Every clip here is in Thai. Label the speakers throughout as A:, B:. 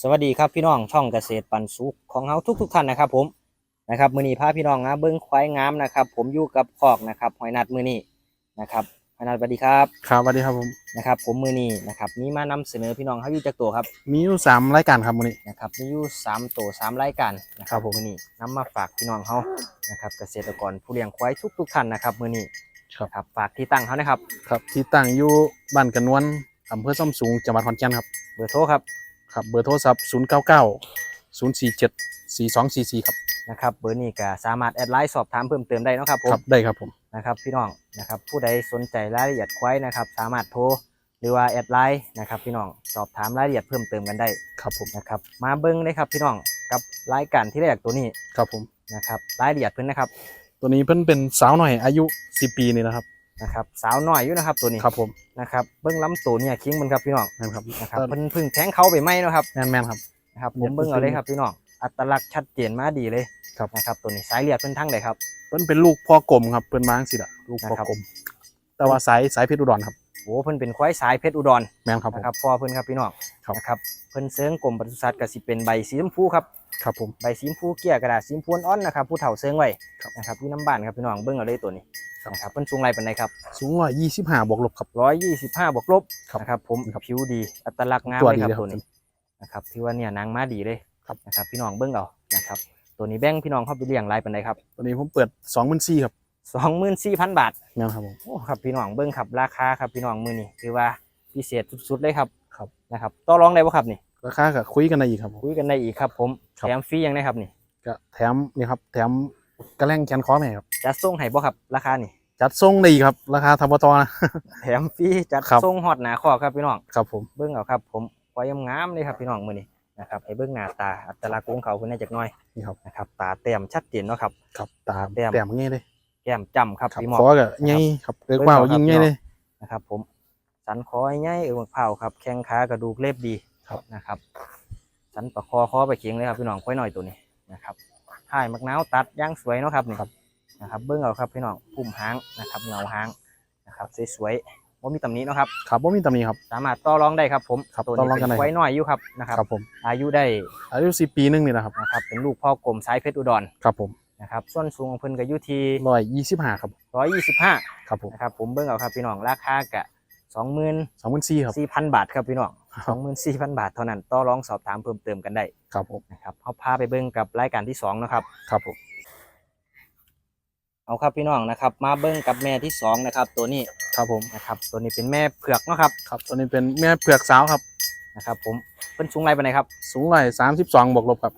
A: สวัสดีครับพี่น้องช่องเกษตรปันสุขของเฮาทุกทุกๆท่านนะครับ ผมนะครับมือนี้พาพี่น้องนะเบิ้งควายงามนะครับ ผมอยู่กับคอกนะครับหอยนัดมือนี้นะครับหอยนัดสวัสดีครับ
B: ครับสวัสดีครับผม
A: นะครับ ผมมือนี้นะครับนี้มานำเสนอพี่น้องเขาอยู่จากตัวครับ
B: มีอยู่สามรายการครับวันนี้
A: นะครับมีอยู่สามตัวสามรายการนะค
B: ครั
A: รับบ
B: ผม
A: มือนี้นำมาฝากพี่น้องเขานะครับ เกษตรกรผู้เลี้ยงควายทุกทุกๆท่านนะครับมือนี้
B: ครับ
A: ครับฝากที่ตั้งเขานะครับ
B: ครับที่ตั้งอยู่บ้านกันนวลอำเภอส้มสูงจังหวัดขอนแก่นครับ
A: เบอร์โทรครับ
B: ครับเบอร์โทรศัพท์0 9 9 0 4 7 4 2 4 4ครับ
A: นะครับเบอร์นี้ก็สามารถแอดไลน์สอบถามเพิ่มเติมได้เนาะครับผม
B: ครับได้ครับผม
A: นะครับพี่น้องนะครับผู้ใดสนใจรายละเอียดควายนะครับสามารถโทรหรือว่าแอดไลน์นะครับพี่น้องสอบถามรายละเอียดเพิ่มเติมกันได้
B: ครับผม
A: นะครับมาเบิ้งเลยครับพี่น้องกับรายการที่แรกตัวนี้
B: ครับผม
A: นะครับรายละเอียดเพิ่นนะครับ
B: ตัวนี้เพิ่นเป็นสาวหน่อยอายุ 10 ปีนี่นะครับ
A: นะครับสาวน้อยอยู่นะครับตัวนี้
B: ครับผม
A: นะครับเบิ้งลำตัวเนี่ยคิงมันครับพี่น้อง
B: แม่นครับ
A: นะครับเพิ่นเพึ่งแทงเขาไปไหมเนาะครับ
B: แม่นแม่นครับ
A: นะครับผ
B: เนี่ย
A: มเบิ้งเอา
B: เพิ่ง
A: เลยครับพี่น้องอัตลักษณ์ชัดเจนมาดีเลย
B: ครับ
A: นะครับตัวนี้สายเลือดเพิ่นทั้งใดครับ
B: เพิ่นเป็นลูกพ่อกลมครับเพิ่นมาจังสิล่ะลูกพ่อ
A: นะครับ
B: กลมแต่ว่าสายสายเพชรอุดรครับ
A: โอ้เพิ่นเป็นควายสายเพชรอุดร
B: แม่นครับผม
A: นะครับพ่อเพิ่นครับพี่น้อง
B: ครับ
A: นะครับเพิ่นเสริงกรมปศุสัตว์ก็สิเป็นใบสีชมพูครับ
B: ครับผม
A: ใบสีชมพูเกลี่ยกระดาษสีชมพูอ่อนๆนะครับผู้เฒ่าเซิงไว้
B: ครับ
A: นะครับพี่น้ำบานครับพี่น้องเบิ้งเอาเลยตัวนี้
B: ครับ
A: นะครับเพิ่นสูงไรเป็นไรครับ
B: สูง125บวกลบครับ
A: ร้อยยี่สิบห้าบวกลบ
B: ครับ
A: นะครับผม
B: ครับ
A: ผิวดีอัตลักษณ์งาม
B: ตัว
A: เลย
B: ดี
A: ครับ
B: เลยครับ
A: ตัวนี้นะครับที่ว่าเนี่ยนางมาดีเลย
B: ครับ
A: นะครับพี่น้องเบิ้งเอานะครับตัวนี้แบ่งพี่น้องเข้าไปเลี้ยงไรเป็นไรครับ
B: ตัวนี้ผมเปิด24,000ครับ
A: สองหมื่นสี่พันบาท
B: แม่นครับผม
A: โอ้ครับพี่น้องเบิ้งครับราคาครับพี่น้องมือนี่ถือว่าพิเศษสุดๆเลยครับ
B: ครับ
A: นะครับต่อรองได้ป่ะครับนี่
B: ราคาก็คุยกันได้อีกครับผม
A: คุยกันได้อีกครับ ผม
B: ครับ
A: แถมฟรียังได้ครับนี่
B: ก็แถมนี่ครับ แถมกระแลงแขนคอแม่ครับ
A: จัดส่งให้บ่ครับ ราคานี่
B: จัดส่งได้อีกครับ ราคาธรรมตอนะ
A: แถมฟรีจัด
B: ครับ
A: ส่งฮอดหนาคอกครับพี่น้อง
B: ครับผม
A: เบิ้งเอาครับ ผมควายงามๆเลยครับพี่น้องมือนี้นะครับให้เบิ้งหน้าตาอัตลักษณ์ของเขาคุณได้จักหน้อย
B: นี่ครับ
A: นะครับ ตาเต็มชัดเจนเนาะครับ
B: ครับตา
A: แต้ม
B: แต้มง่ายเลย
A: แก้มจำครับ
B: ครับ
A: พี่หมอ
B: คอก็ง่ายครับเรียกว่า
A: เบิ่งเอาครับ
B: ยิ่งง่ายเลย
A: นะครับผมสันคอใหญ่เอวเผาครับ แข้งขากระดูกเล็บดี
B: ครับ
A: นะครับ สันประคอคอไปเคียงเลยครับพี่น้องควายหน่อยตัวนี้นะครับถ่ายมักนาวตัดย่างสวยเนาะครับนี่ครับนะครับ เบิ้งเอาครับพี่น้องพุ่มหางนะครับเงาหางนะครับสวยๆว่ามีตำหนี้นาะครับ
B: ครับว่ามีตำหนิครับ
A: สามารถต่อรองได้ครับผม
B: ครับ
A: ตัว
B: ต่อ
A: นี้
B: รองกัน
A: เป็น
B: ได้
A: ควายน้อยอยู่ครับนะครับ
B: ครับผม
A: อายุได้
B: อายุสิปีหนึงนี่นะครับ
A: นะครับเป็นลูกพ่อกลมสายเพชรอุดร
B: ครับผม
A: นะครับส่วนสูงของเพิ่นก็อยู่ที่
B: ร้อยยี่สิบห้าครับ
A: 125
B: ครับผม
A: นะครับผมเบิ่งเอาครับพี่น้องราคากะ24,000
B: สองหมื่นสี่ครับ
A: บาทครับพี่น้อง 24,000บาทเท่านั้นต่อรองสอบถามเพิ่มเติมกันได้
B: ครับผม
A: นะครับเฮาพาไปเบิ่งกับรายการที่สองนะครับ
B: ครับผม
A: เอาครับพี่น้องนะครับ มาเบิ่งกับแม่ที่สองนะครับ ตัวนี้
B: ครับผม
A: นะครับ ตัวนี้เป็นแม่เผือกเนาะครับ
B: ครับ ตัวนี้เป็นแม่เผือกสาวครับ
A: นะครับ ผมเพิ่นสูงไรปานใดครับ
B: สูงร้อยสามสิบสองบวกลบครับ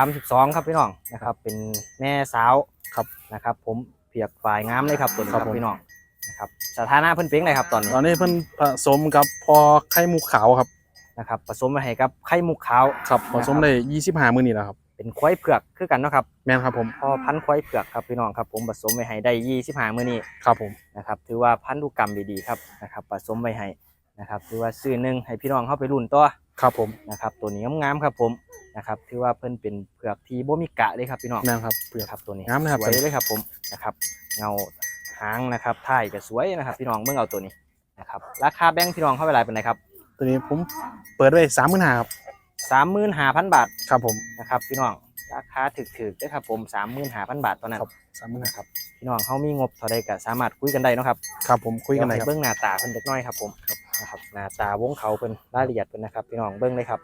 A: 132ครับพี่น้องนะครับ เป็นแม่สาว
B: ครับ
A: นะครับ ผมเผือกฝ่ายงามเลยครับตัวนี้ค
B: ครั
A: รับบ
B: ผม
A: พี่น้องนะครับสถานะเพิ่นเป็นไงครับตอนนี้
B: ตอนนี้เพิ่นผสมกับพอไข่มุกขาวครับ
A: นะครับผสมไว้ให้กับไข่มุกขาว
B: ครับผสมได้ยี่สิบห้ามือนี่แหละครับ
A: เป็นควายเผือกคือกันเนาะครับ
B: แม่นครับผม
A: พอพันธุ์ควายเผือกครับพี่น้องครับผมผสมไว้ให้ได้ยี่สิบห้ามื้อนี้
B: ครับผม
A: นะครับถือว่าพันธุกรรมดีๆครับนะครับผสมไว้ให้นะครับถือว่าซื้อหนึ่งให้พี่น้องเข้าไปรุ่นต่อ
B: ครับผม
A: นะครับตัวนี้งามๆครับผมนะครับถือว่าเพิ่นเป็นเผือกที่บ่มีกะเลยครับพี่น้อง
B: แม่นครับเผือก
A: นะครับตัวนี้
B: งามนะครับ
A: สวยเลยครับผมนะครับเงาหางนะครับท้ายก็สวยนะครับ พี่น้องเบิ่งเอาตัวนี้นะครับราคาแบงค์พี่น้องเข้าไปหลายเป็นไรครับ
B: ตัวนี้ผมเปิดไว้สามหมื่นห้าครับ
A: สามหมื่นห้าพันบาท
B: ครับผม
A: นะครับพี่น้องราคาถึกๆเด้อครับผมสามหมื่นห้าพันบาทเท่านั้น
B: ครับสามหมื่นห้าครับ
A: พี่น้องเขามีงบเท่าใดก็สามารถคุยกันได้เนาะครับ
B: ครับผมคุยกันได้ครับ
A: เบื้องหน้าตาเพิ่นเล็กน้อยครับผมนะครับหน้าตาวงเขาเพิ่นรายละเอียดเพิ่นนะครับพี่น้องเบื้องเลยครับ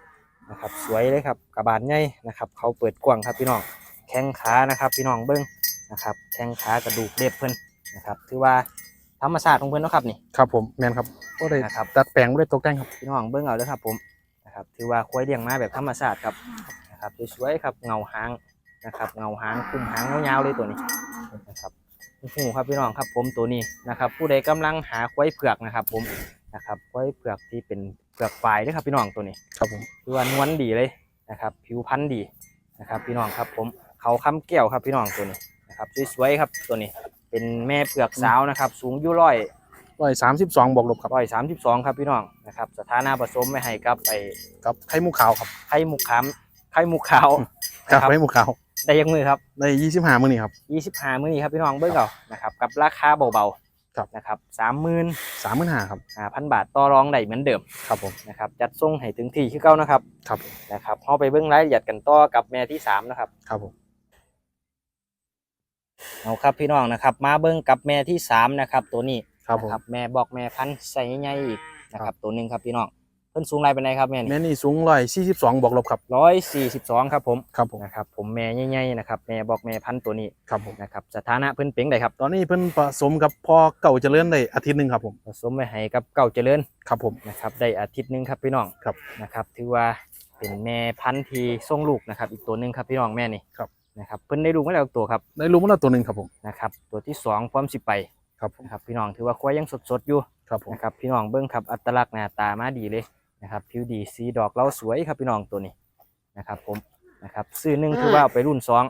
A: นะครับสวยเลยครับกระบาลใหญ่นะครับเขาเปิดกว้างครับพี่น้องแข้งขานะครับพี่น้องเบื้องนะครับแข้งขากระดูกเล็บเพิ่นนะครับถือว่า ธรรมชาติของเพิ่นเนาะครับนี่
B: ครับผมแม่นครับก็ได้
A: นะครับ
B: ตัดแปลงไม่ได้ตกแต่งครับ
A: พี่น้องเบื้องเอาเลยครับผมนะครับถือว่าควายเลี้ยงมาแบบธรรมชาติครับนะครับสวยๆครับเงาหางนะครับเงาหางคุมหางยาวๆเลยตัวนี้นะครับโอ้โหครับพี่น้องครับผมตัวนี้นะครับ ผู้ใดกำลังหาควายเผือกนะครับ ผมนะครับควายเผือกที่เป็นเผือกฝ่ายเด้วยครับพี่น้องตัวนี้
B: ครับผม
A: คือว่านวลดีเลยนะครับ ผิวพรรณดีนะครับ พี่น้องครับผมเขาค้ำแก้วครับพี่น้องตัวนี้นะครับสวยๆครับตัวนี้ เป็นแม่เผือกสาวนะครับ สูงอยู่ร้อย
B: ร้อยสามสิบสองบวกลบครับ
A: ร้อยสามสิบสองครับพี่น้องนะครับ สถานะผสมไม่ให้กับไอ้
B: กับไข่มุกขาวครับ
A: ไข่มุกขามไข่มุกขาว
B: ครับ
A: นะครับ
B: ไข่มุกขาว
A: ได้ยังมือครับ
B: ได้ยี่สิบห้ามือนี่ครับ
A: ยี่สิบห้ามื้อนี้ครับพี่น้องเบิ้งเอานะครับกับราคาเบา
B: ครับ
A: นะครับสามหมื่น
B: สามหมื่นห้าครับ
A: ห้าพันบาทต่อรองได้เหมือนเดิม
B: ครับผม
A: นะครับจัดส่งให้ถึงที่คือเก่านะครับ
B: ครับ
A: นะครับเราไปเบิ่งรายละเอียดกันต่อกับแม่ที่สามนะครับ
B: ครับผม
A: เอาครับพี่น้องนะครับ มาเบิ่งกับแม่ที่สามนะครับ ตัวนี้
B: ครับผม
A: นะแม่บอกแม่พันธุ์ใส่ใหญ่ๆอีกนะครับ ตัวหนึ่งครับพี่น้องเพิ่นสูงไรเป็นไงครับแม่นี่
B: แม่นี่สูงร้อยสี่สิบสองบวกลบครับ
A: ร้อยสี่สิบสองครับผม
B: ครับผม
A: นะครับ ผมแม่ใหญ่ๆนะครับแม่บอกแม่พันธุ์ตัวนี้
B: ครับผม
A: นะครับสถานะเพิ่นเป็นไดครับ
B: ตอนนี้เพิ่นผสมกับพ่อเก่าเจริญได้อาทิตย์หนึ่งครับผม
A: ผสมไว้ให้กับเก่าเจริญ
B: ครับผม
A: นะครับได้อาทิตย์หนึงครับพี่น้อง
B: ครับ
A: นะครับ ถือว่าเป็นแม่พันธุ์ที่ส่งลูกนะครับ อีกตัวหนึ่งครับพี่น้องแม่นี่
B: ครับ
A: นะครับเพิ่นได้ลูกมาแล้วตัวครับ
B: ได้รู้มาแล้วตัวหนึ่งครับผม
A: นะครับตัวที่สองพร้อมสิไป
B: ครับผม
A: นะครับพี่น้องถือว่าควายยังสดๆอยู่
B: ครับผม
A: นะครับพี่น้องเบิ้งครับอัตลักษณ์หน้าตามาดีเลยนะครับผิวดีสีดอกเราสวยครับพี่น้องตัวนี้นะครับผมนะครับซื้อหนึ่งคือว่าเอาไปรุ่นสอง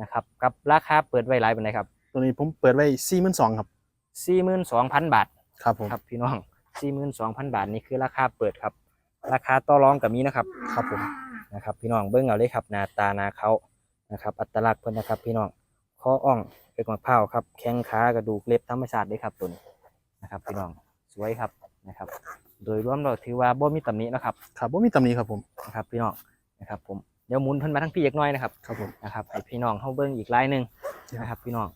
A: นะครับกับราคาเปิดไว้หลายเป็นไดครับ
B: ตัวนี้ผมเปิดไว้สี่หมื่นสองครับ
A: สี่หมื่นสองพันบาท
B: ครับผม
A: ครับพี่น้องสี่หมื่นสองพันบาทนี่คือราคาเปิดครับ ราคาต่อรองกับมีนะครับ
B: ครับผม
A: นะครับพี่น้องเบิ้งเอาเลยครับหน้าตาหน้าเขา นะครับ อัตลักษณ์เพิ่นนะครับ พี่น้องคออ่องเป็นมะพร้าวครับ แข้งขากระดูกเล็บธรรมชาติเลยครับตัวนี้นะครับ พี่น้องสวยครับนะครับ โดยรวมเราถือว่าบ่มีตำหนินะครับ
B: ครับว่ามีตำหนี้ครับผม
A: นะครับ พี่น้องนะครับ ผมเดี๋ยวหมุนเพิ่นมาทั้งพี่เล็กน้อยนะครับ
B: ครับผม
A: นะครับให้พี่น้องเข้าเบิ้งอีกลายหนึ่งนะครับ พี่น้อง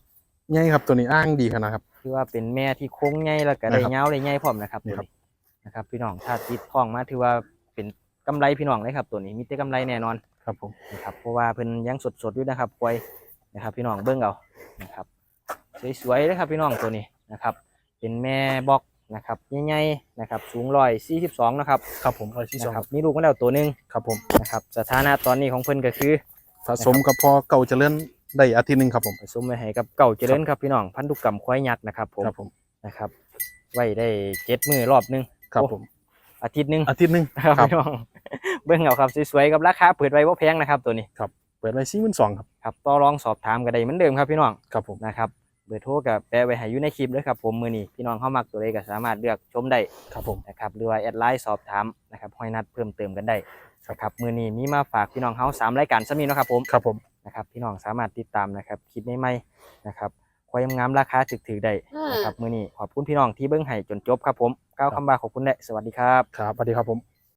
B: ใหญ่ครับตัวนี้อ้างดีขนาดครับ
A: คือว่าเป็นแม่ที่โค้งใหญ่แล้วก็ได้
B: นะครับ
A: เงาวได้ใหญ่พร้อมนะครับ
B: นี่ครับ
A: ตัวนี้นะครับ พี่น้องถ้าติดท้องมาถือว่าเป็นกำไรพี่น้องเลยครับ ตัวนี้มีแต่กำไรแน่นอน
B: ครับผม
A: นะครับเพราะว่าเพิ่นยังสดๆอยู่นะครับควายนะครับ พี่น้องเบิ้งเอานะครับ สวยๆเลยครับพี่น้องตัวนี้นะครับ เป็นแม่บอกนะครับใหญ่ๆนะครับ สูงร้อยสี่สิบสองนะครับ
B: ครับผมร้อยที่สอง
A: นะครับมีลูกมาแล้วตัวหนึ่ง
B: ครับผม
A: นะครับสถานะตอนนี้ของเพิ่นก็คือ
B: ผสมกับพ่อเก่าเจริญได้อาทิตย์หนึ่งครับผม
A: ผสมไว้ให้กับเก่าเจริญครับพี่น้องพันธุกรรมควายยักษ์นะครับผม
B: ครับผม
A: นะครับ ไว้ได้เจ็ดมือรอบหนึง
B: ครับ
A: โอ้
B: ผม
A: อาทิตย์หนึง
B: อาทิตย์หนึ่ง
A: ครับ
B: ครับ
A: พี่น้อง เบิ้งเอาครับสวยๆกับราคาเปิดไว้ว่าแพงนะครับตัวนี้
B: เปิดไว้สี่หมื่นสองครับ
A: ครับต่อรองสอบถามก็ได้เหมือนเดิมครับพี่น้อง
B: ครับผม
A: นะครับเบอร์โทรกับแปะไว้ให้อยู่ในคลิปเลยครับผมมือนี้พี่น้องเข้ามักตัวใดก็สามารถเลือกชมได้
B: ครับผม
A: นะครับหรือว่าแอดไลน์สอบถามนะครับห้อยนัดเพิ่มเติมกันได้นะครับมือนี้มีมาฝากพี่น้องเฮาสามรายการซ้ำนี้เนาะครับผม
B: ครับผม
A: นะครับพี่น้องสามารถติดตามนะครับคลิปใหม่ๆนะครับควายงามๆราคาถึกๆได้นะครับมือนี้ขอบคุณพี่น้องที่เบิ้งให้จนจบครับผมก้าวคำบาขอบคุณและสวัสดีครับ
B: ครับสวัสดีครับผม